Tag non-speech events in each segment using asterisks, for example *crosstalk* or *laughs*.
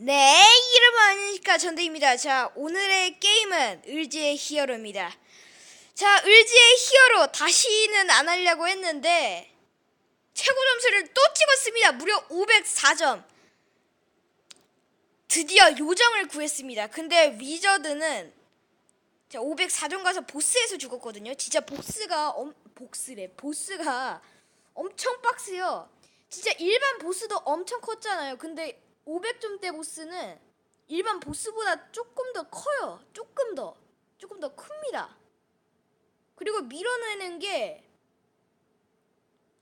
네, 이름은 아니니까 전대입니다. 자, 오늘의 게임은 을지의 히어로입니다. 자, 을지의 히어로 다시는 안 하려고 했는데 최고 점수를 또 찍었습니다. 무려 504점. 드디어 요정을 구했습니다. 근데 위저드는 자, 504점 가서 보스에서 죽었거든요. 진짜 보스가 엄 보스래. 보스가 엄청 빡세요. 진짜 일반 보스도 엄청 컸잖아요. 근데 500점대 보스는 일반 보스보다 조금 더 커요. 조금 더. 조금 더 큽니다. 그리고 밀어내는 게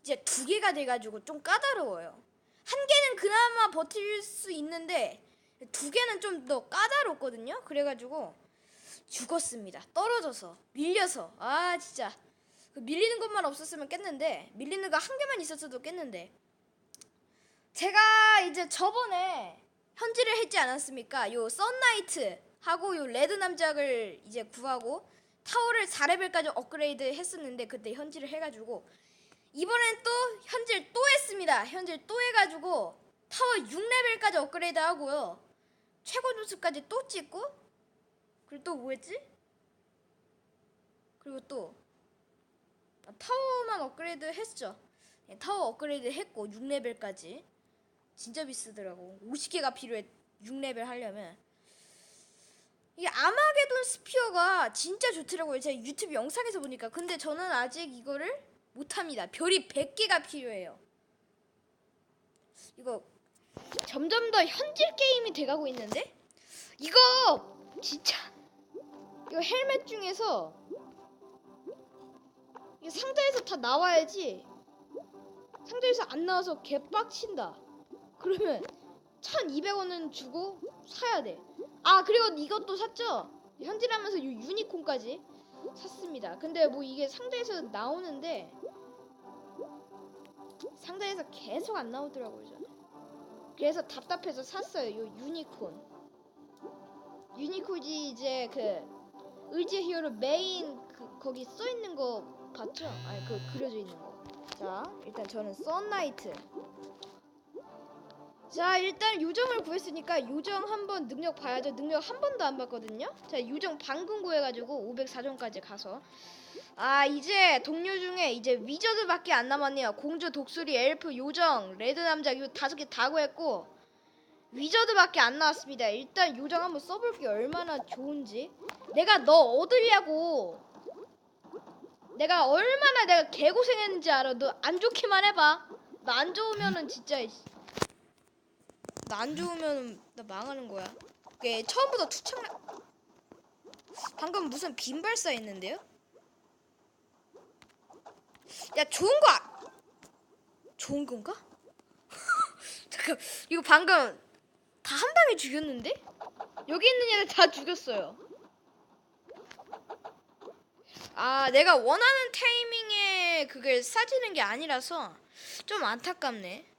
이제 두 개가 돼가지고 좀 까다로워요. 한 개는 그나마 버틸 수 있는데 두 개는 좀 더 까다롭거든요. 그래가지고 죽었습니다. 떨어져서 밀려서 아 진짜 그 밀리는 것만 없었으면 깼는데 밀리는 거 한 개만 있었어도 깼는데 제가 이제 저번에 현질을 했지 않았습니까? 요 썬나이트 하고 요 레드 남작을 이제 구하고 타워를 4레벨까지 업그레이드 했었는데 그때 현질을 해가지고 이번엔 또 현질 또 했습니다. 현질 또 해가지고 타워 6레벨까지 업그레이드 하고요. 최고 점수까지 또 찍고 그리고 또 뭐했지? 그리고 또 아, 타워만 업그레이드 했죠. 예, 타워 업그레이드 했고 6레벨까지 진짜 비싸더라고. 50개가 필요해 6레벨 하려면. 이게 아마게돈 스피어가 진짜 좋더라고요. 제가 유튜브 영상에서 보니까. 근데 저는 아직 이거를 못합니다. 별이 100개가 필요해요. 이거 점점 더 현질 게임이 돼가고 있는데? 이거 진짜 이거 헬멧 중에서 이게 상자에서 다 나와야지 상자에서 안 나와서 개빡친다 그러면 1200원은 주고 사야 돼 아 그리고 이것도 샀죠 현질하면서 이 유니콘까지 샀습니다 근데 뭐 이게 상자에서 나오는데 상자에서 계속 안 나오더라고요 그래서 답답해서 샀어요 요 유니콘 유니콘이 이제 그 의지 히어로 메인 그 거기 써 있는 거 봤죠? 아니 그 그려져 있는 거. 자 일단 저는 썬나이트. 자 일단 요정을 구했으니까 요정 한번 능력 봐야죠. 능력 한 번도 안 봤거든요. 자 요정 방금 구해가지고 504점까지 가서 아 이제 동료 중에 이제 위저드밖에 안 남았네요. 공주, 독수리, 엘프, 요정, 레드 남자 이 다섯 개 다 구했고 위저드밖에 안 나왔습니다. 일단 요정 한번 써볼게 얼마나 좋은지. 내가 너 얻으려고 내가 얼마나 내가 개고생했는지 알아. 너 안 좋기만 해봐. 나 안 좋으면은 진짜 나 안 좋으면 나 망하는 거야. 그게 처음부터 투창 방금 무슨 빈 발사했는데요? 야 좋은 거 아... 좋은 건가? *laughs* 잠깐 이거 방금 다 한 방에 죽였는데? 여기 있는 애들 다 죽였어요. 아, 내가 원하는 타이밍에 그걸 싸지는 게 아니라서 좀 안타깝네.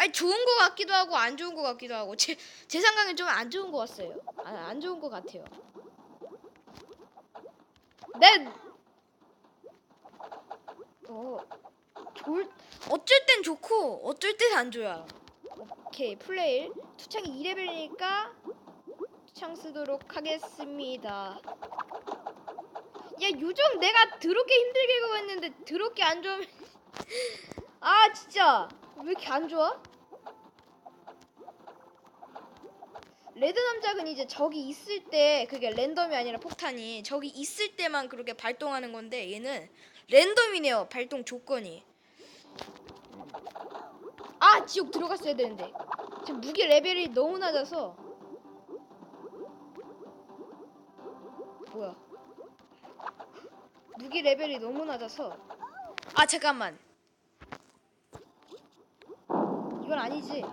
아니 좋은 거 같기도 하고 안 좋은 거 같기도 하고 제, 제 생각엔 좀 안 좋은 거 같아요. 아, 안 좋은 거 같아요. 내 어, 좋을 어쩔 땐 좋고 어쩔 땐 안 좋아. 오케이 플레이 투창이 2레벨이니까 투창 쓰도록 하겠습니다. 야 요즘 내가 더럽게 힘들게 구했는데 더럽게 안 좋으면 *laughs* 아 진짜 왜 이렇게 안 좋아? 레드 남작은 이제 적이 있을 때 그게 랜덤이 아니라 폭탄이 적이 있을 때만 그렇게 발동하는 건데 얘는 랜덤이네요 발동 조건이. 아 지옥 들어갔어야 되는데. 지금 무기 레벨이 너무 낮아서. 뭐야? 무기 레벨이 너무 낮아서. 아 잠깐만. 이건 아니지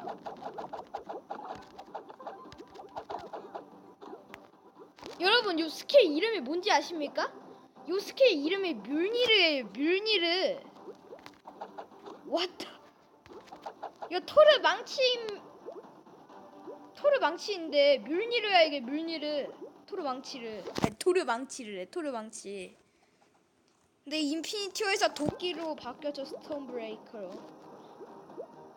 여러분 요 스킬 이름이 뭔지 아십니까? 요 스킬 이름이 뮬니르예요 뮬니르. 왔다 이거 토르 망치 토르 망치인데 뮬니르야 이게 뮬니르. 토르 망치를. 아니 토르 망치를 해 토르 망치. 근데 인피니티어에서 도끼로 바뀌었죠 스톤 브레이커로.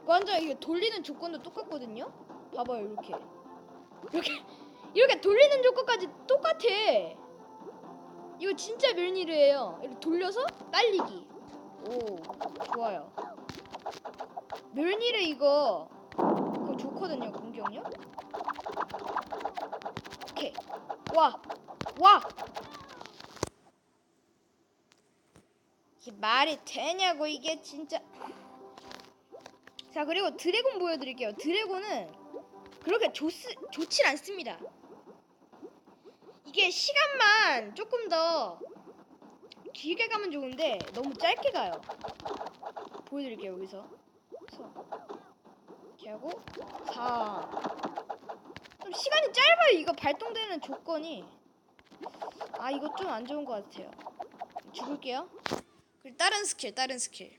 완전 이게 돌리는 조건도 똑같거든요? 봐봐요 이렇게. 이렇게 이렇게 돌리는 조건까지 똑같아. 이거 진짜 멸니르예요. 이렇게 돌려서 날리기. 오, 좋아요. 멸니르 이거 그거 좋거든요, 공격력. 오케이. 와. 와. 이게 말이 되냐고 이게 진짜. 자, 그리고 드래곤 보여 드릴게요. 드래곤은 그렇게 좋스, 좋진 않습니다. 이게 시간만 조금 더 길게 가면 좋은데 너무 짧게 가요. 보여드릴게요 여기서. 그래서 이렇게 하고 4. 좀 시간이 짧아요. 이거 발동되는 조건이. 아 이거 좀 안 좋은 것 같아요. 죽을게요. 그리고 다른 스킬, 다른 스킬.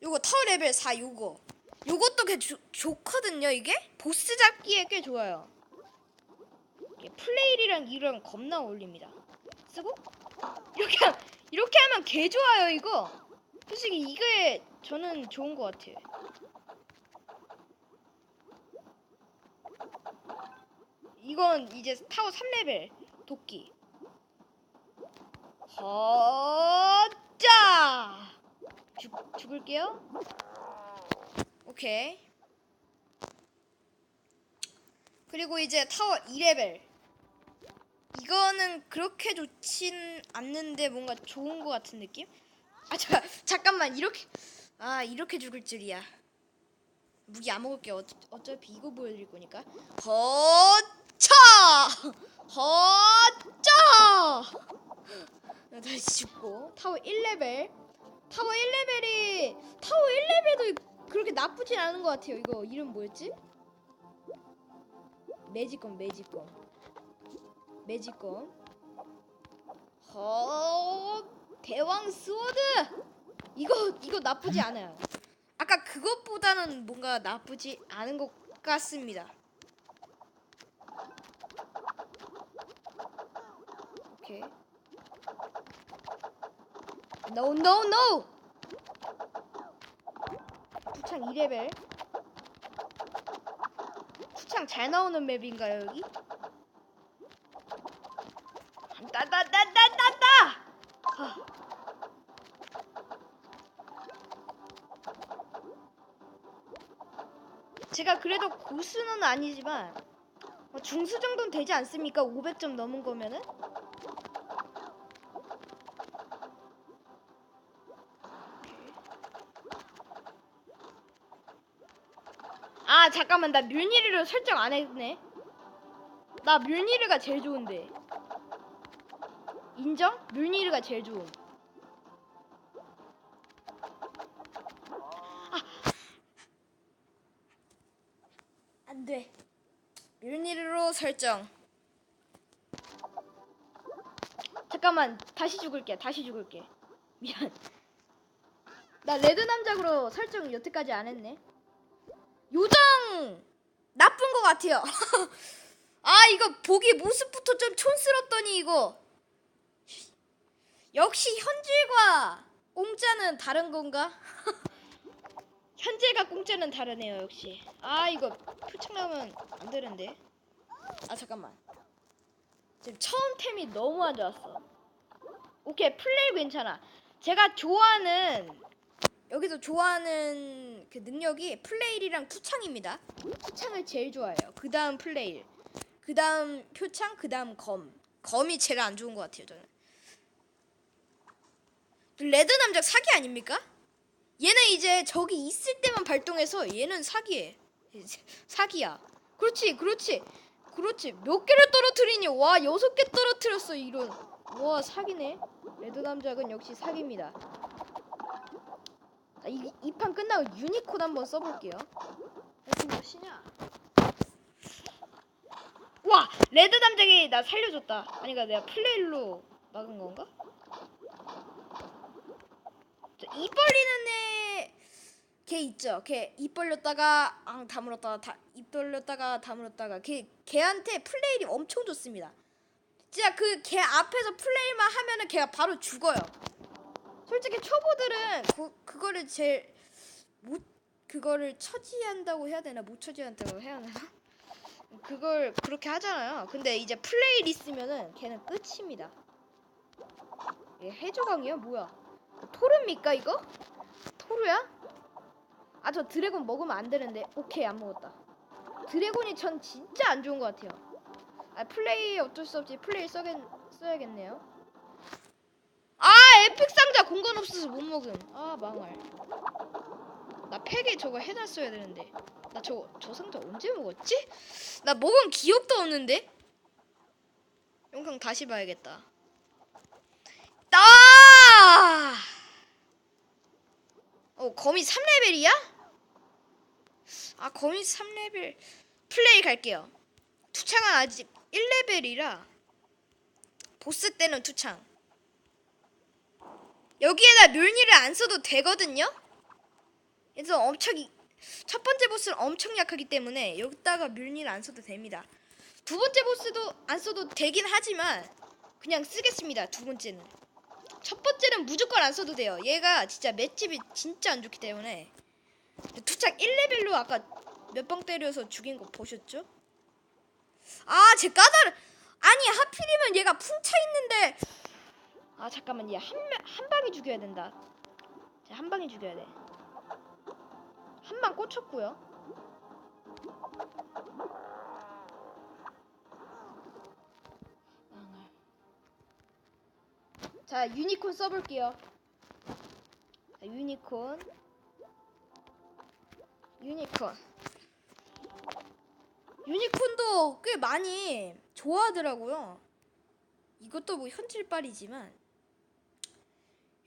요거 타워 레벨 4 요거. 요것도 꽤 조, 좋거든요 이게? 보스 잡기에 꽤 좋아요. 플레이리랑 이랑 겁나 어울립니다. 쓰고? 이렇게 하- 이렇게 하면 개 좋아요 이거. 솔직히 이게 저는 좋은 것 같아요. 이건 이제 타워 3레벨 도끼. 허짜 죽, 죽을게요. 오케이. 그리고 이제 타워 2레벨. 이거는 그렇게 좋진 않는데 뭔가 좋은 것 같은 느낌? 아, 자, *laughs* 잠깐만 이렇게 아 이렇게 죽을 줄이야. 무기 안 먹을게. 어, 어차피 이거 보여드릴 거니까. 허차, 허차. 나 다시 죽고 타워 1레벨. 타워 1레벨이 타워 1레벨도 그렇게 나쁘진 않은 것 같아요. 이거 이름 뭐였지? 매직검, 매직검, 매직검. 허 대왕 스워드. 이거 이거 나쁘지 않아요. 아까 그것보다는 뭔가 나쁘지 않은 것 같습니다. 오케이. No, no, no. fu창 2레벨. Fu창 잘 나오는 맵인가요 여기? 따따따따따따! 아. 제가 그래도 고수는 아니지만 뭐 중수 정도는 되지 않습니까? 500점 넘은 거면은? 아 잠깐만 나 뮬니르를 설정 안 했네. 나 뮬니르가 제일 좋은데. 인정? 뮬니르가 제일 좋음. 아! 안돼. 뮬니르로 설정. 잠깐만 다시 죽을게 다시 죽을게. 미안. 나 레드 남작으로 설정 여태까지 안 했네 요정 나쁜 것 같아요. *laughs* 아 이거 보기 모습부터 좀 촌스럽더니 이거 역시 현질과 공짜는 다른 건가? *laughs* 현질과 공짜는 다르네요 역시. 아 이거 표창 나오면 안 되는데. 아 잠깐만. 지금 처음 템이 너무 안 좋았어. 오케이 플레이 괜찮아. 제가 좋아하는 여기서 좋아하는 그 능력이 플레일이랑 투창입니다. 투창을 제일 좋아해요. 그 다음 플레일, 그 다음 표창, 그 다음 검. 검이 제일 안 좋은 것 같아요, 저는. 레드 남작 사기 아닙니까? 얘는 이제 저기 있을 때만 발동해서 얘는 사기해. 사기야. 그렇지, 그렇지, 그렇지. 몇 개를 떨어뜨리니? 와, 여섯 개 떨어뜨렸어, 이런. 와, 사기네. 레드 남작은 역시 사기입니다. 자, 이, 이판 끝나고 유니콘 한번 써볼게요. 지금 몇 시냐? 와! 레드 담장이 나 살려줬다. 아니, 가 내가 플레일로 막은 건가? 자, 입 벌리는 애, 걔 있죠? 걔 입 벌렸다가, 앙, 다물었다가, 다, 입 벌렸다가, 다물었다가. 걔, 걔한테 플레일이 엄청 좋습니다. 진짜 그 걔 앞에서 플레이만 하면은 걔가 바로 죽어요. 솔직히 초보들은 그, 그거를 제일 못 그거를 처지한다고 해야 되나 못 처지한다고 해야 하나? 그걸 그렇게 하잖아요. 근데 이제 플레이 있으면은 걔는 끝입니다. 얘 해조강이야 뭐야? 토르입니까 이거? 토르야? 아 저 드래곤 먹으면 안 되는데 오케이 안 먹었다. 드래곤이 전 진짜 안 좋은 것 같아요. 아 플레이 어쩔 수 없이 플레이 써겠, 써야겠네요. 아 에픽 상자 공간 없어서 못 먹음. 아 망할. 나 팩에 저거 해놨어야 되는데. 나저저 상자 언제 먹었지? 나 먹은 기억도 없는데. 영상 다시 봐야겠다. 아! 어 거미 3레벨이야? 아 거미 3레벨 플레이 갈게요. 투창은 아직 1레벨이라 보스 때는 투창. 여기에다 묘니를 안 써도 되거든요. 그래서 엄청 이- 첫 번째 보스는 엄청 약하기 때문에 여기다가 묘니를 안 써도 됩니다. 두 번째 보스도 안 써도 되긴 하지만 그냥 쓰겠습니다. 두 번째는. 첫 번째는 무조건 안 써도 돼요. 얘가 진짜 맷집이 진짜 안 좋기 때문에 투창 1레벨로 아까 몇 방 때려서 죽인 거 보셨죠? 아, 제 까다로 아니 하필이면 얘가 풍차 있는데 아 잠깐만 얘한한 방에 죽여야 된다. 자, 한 방에 죽여야 돼. 한 방 꽂혔고요. 자 유니콘 써볼게요. 자, 유니콘 유니콘 유니콘도 꽤 많이 좋아하더라고요. 이것도 뭐 현질빨이지만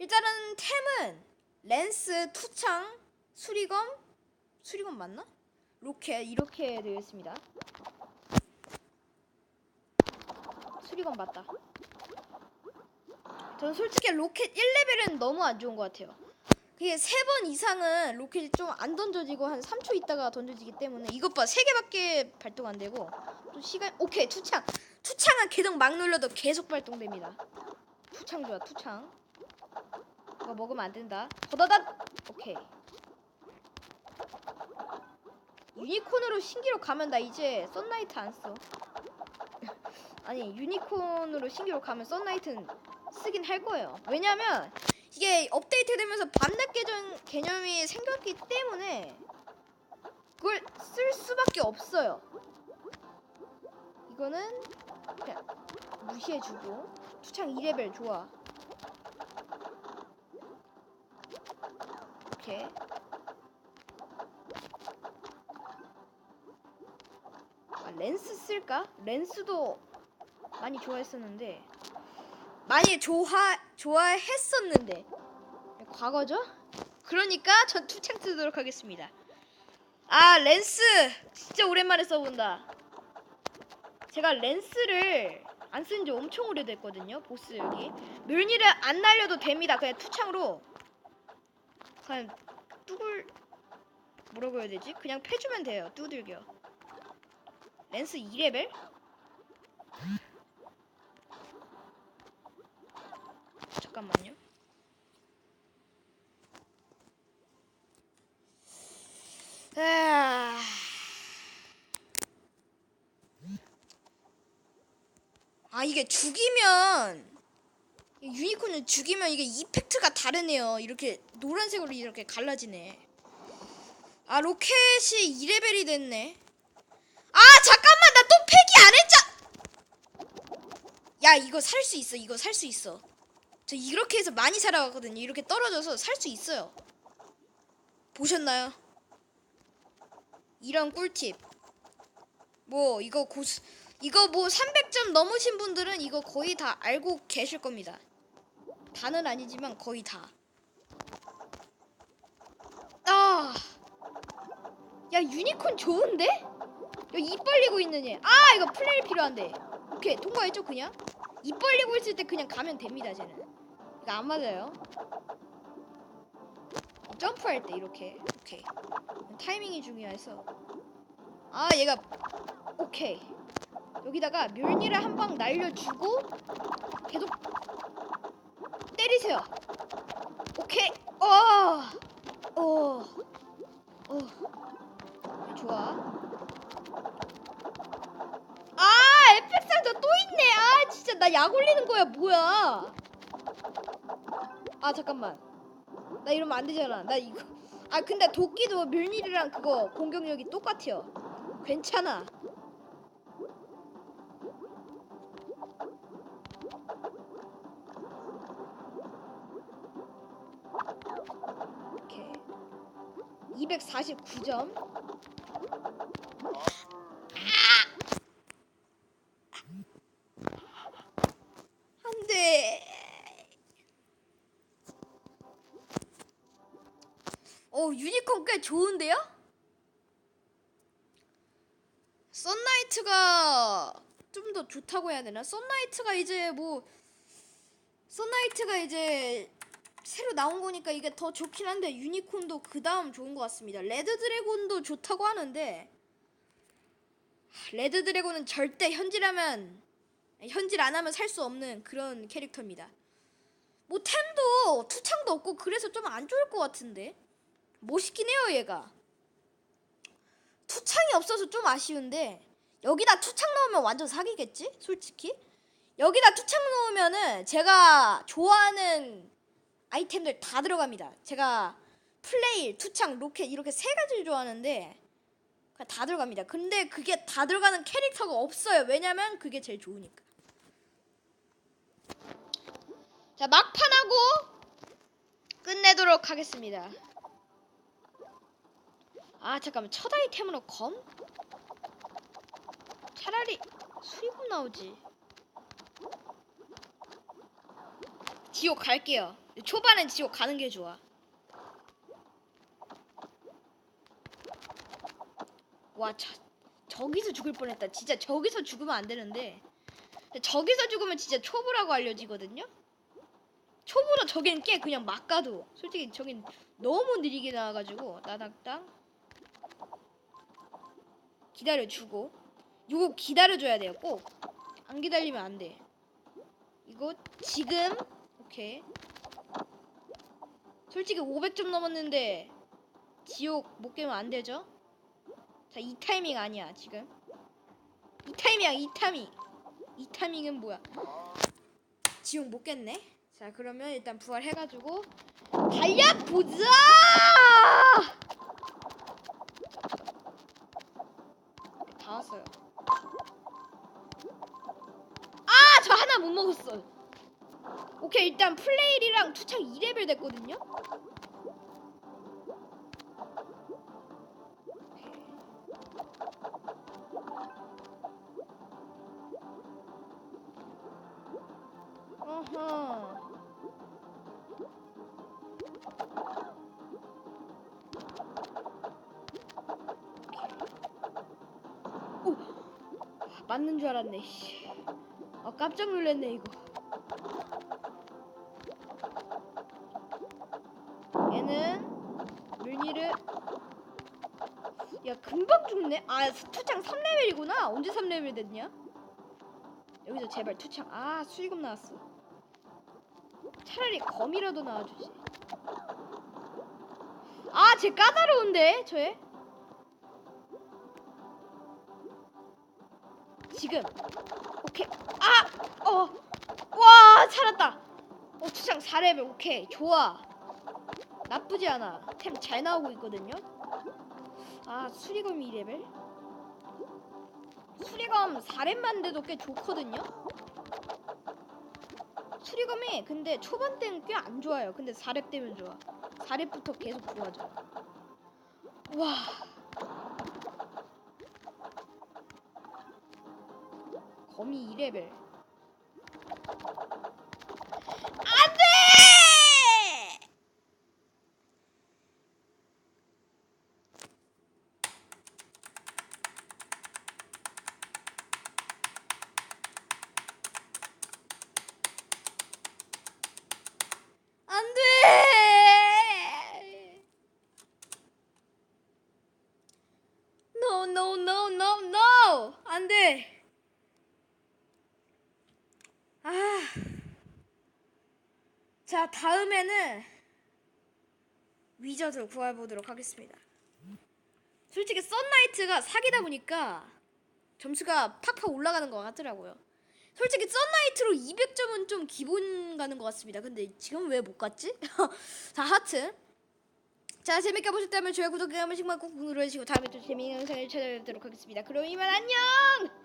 일단은 템은 랜스, 투창, 수리검, 수리검 맞나? 로켓 이렇게 되어 있습니다. 수리검 맞다. 저는 솔직히 로켓 1레벨은 너무 안 좋은 것 같아요. 그게 세 번 이상은 로켓이 좀 안 던져지고 한 3초 있다가 던져지기 때문에 이것 봐 세 개밖에 발동 안 되고 또 시간 오케이 투창 투창은 계속 막 눌러도 계속 발동됩니다. 투창 좋아 투창 이거 먹으면 안 된다. 더다다 오케이 유니콘으로 신기로 가면 나 이제 썬라이트 안 써. *laughs* 아니 유니콘으로 신기로 가면 썬라이트는 쓰긴 할 거예요. 왜냐면 이게 업데이트 되면서 밤낮 개정 개념이 생겼기 때문에 그걸 쓸 수밖에 없어요. 이거는 그냥 무시해주고 투창 2레벨 좋아. 오케이. 아, 렌스 쓸까? 렌스도 많이 좋아했었는데 많이 좋아 좋아했었는데 과거죠? 그러니까 전 투창 쓰도록 하겠습니다. 아 렌스 진짜 오랜만에 써본다. 제가 렌스를 안 쓴 지 엄청 오래됐거든요. 보스 여기 멸니를 안 날려도 됩니다. 그냥 투창으로 그냥 뚜글 뭐라고 해야 되지? 그냥 패주면 돼요. 두들겨. 렌스 2레벨? 잠깐만요. 아... 아 이게 죽이면 이 유니콘을 죽이면 이게 이펙트가 다르네요. 이렇게 노란색으로 이렇게 갈라지네. 아 로켓이 2레벨이 됐네. 아 잠깐만 나또 팩이 안 했자. 야 이거 살 수 있어. 이거 살 수 있어. 저 이렇게 해서 많이 살아가거든요. 이렇게 떨어져서 살 수 있어요. 보셨나요? 이런 꿀팁. 뭐 이거 고스 이거 뭐 300점 넘으신 분들은 이거 거의 다 알고 계실 겁니다. 다는 아니지만 거의 다. 아. 야, 유니콘 좋은데? 여기 입 벌리고 있는 얘. 아, 이거 플레이 필요한데. 오케이, 통과했죠, 그냥? 입 벌리고 있을 때 그냥 가면 됩니다, 쟤는. 이거 안 맞아요. 점프할 때 이렇게. 오케이. 타이밍이 중요해서. 아, 얘가 오케이. 여기다가 멸니를 한 방 날려주고 계속 때리세요. 오케이. 어. 어. 어. 좋아. 아, 에펙 상자 또 있네. 아, 진짜 나 약 올리는 거야. 뭐야? 아, 잠깐만. 나 이러면 안 되잖아. 나 이거. 아, 근데 도끼도 밀닐이랑 그거 공격력이 똑같아요. 괜찮아. 249점. 안 돼. 어, 유니콘 꽤 좋은데요? 썬라이트가 좀 더 좋다고 해야 되나? 썬라이트가 이제 뭐 썬라이트가 이제 새로 나온 거니까 이게 더 좋긴 한데 유니콘도 그 다음 좋은 것 같습니다. 레드 드래곤도 좋다고 하는데 레드 드래곤은 절대 현질하면 현질 안 하면 살 수 없는 그런 캐릭터입니다. 뭐 템도 투창도 없고 그래서 좀 안 좋을 것 같은데 멋있긴 해요 얘가. 투창이 없어서 좀 아쉬운데 여기다 투창 넣으면 완전 사기겠지? 솔직히 여기다 투창 넣으면은 제가 좋아하는 아이템들 다 들어갑니다. 제가 플레일, 투창, 로켓 이렇게 세 가지를 좋아하는데 그냥 다 들어갑니다. 근데 그게 다 들어가는 캐릭터가 없어요. 왜냐면 그게 제일 좋으니까. 자 막판하고 끝내도록 하겠습니다. 아 잠깐만 첫 아이템으로 검? 차라리 수리검 나오지. 지옥 갈게요. 초반엔 지옥 가는 게 좋아. 와, 저, 저기서 죽을 뻔했다. 진짜 저기서 죽으면 안 되는데. 저기서 죽으면 진짜 초보라고 알려지거든요. 초보로 저긴 꽤 그냥 막 가도. 솔직히 저긴 너무 느리게 나와가지고 나닥땅 기다려주고. 요거 기다려줘야 돼요. 꼭. 안 기다리면 안 돼. 이거 지금 오케이. 솔직히 500점 넘었는데 지옥 못 깨면 안 되죠? 자, 이 타이밍 아니야, 지금. 이 타이밍이야, 이 타이밍. 이 타이밍은 뭐야? 지옥 못 깼네. 자, 그러면 일단 부활해 가지고 달려 보자! 다 왔어요. 아, 저 하나 못 먹었어. 오케이 일단 플레일이랑 투창 2레벨 됐거든요. 어허. 오 맞는 줄 알았네 씨. 아 깜짝 놀랐네 이거 얘는 뮤니를 야 금방 죽네? 아 투창 3레벨이구나. 언제 3레벨 됐냐? 여기서 제발 투창. 아 수리금 나왔어. 차라리 검이라도 나와주지. 아쟤 까다로운데 저애? 지금. 오케이. 아어와 살았다. 어 투창 4레벨. 오케이. 좋아 나쁘지 않아. 템 잘 나오고 있거든요. 아 수리검 2레벨? 수리검 4렙만 돼도 꽤 좋거든요. 수리검이 근데 초반 때는 꽤 안 좋아요. 근데 4렙 되면 좋아. 4렙부터 계속 좋아져. 와. 검이 2레벨. 안 돼! 안 돼! No, no, no, no, no! 안 돼! 아. 자, 다음에는 위저드 구해보도록 하겠습니다. 솔직히 썬라이트가 사기다 보니까 점수가 팍팍 올라가는 것 같더라고요. 솔직히 썬라이트로 200점은 좀 기본 가는 것 같습니다. 근데 지금 왜 못 갔지? *laughs* 자 하트. 자 재밌게 보셨다면 좋아요 구독 한 번씩만 꾹 눌러주시고 다음에 또 재미있는 영상을 찾아뵙도록 하겠습니다. 그럼 이만 안녕.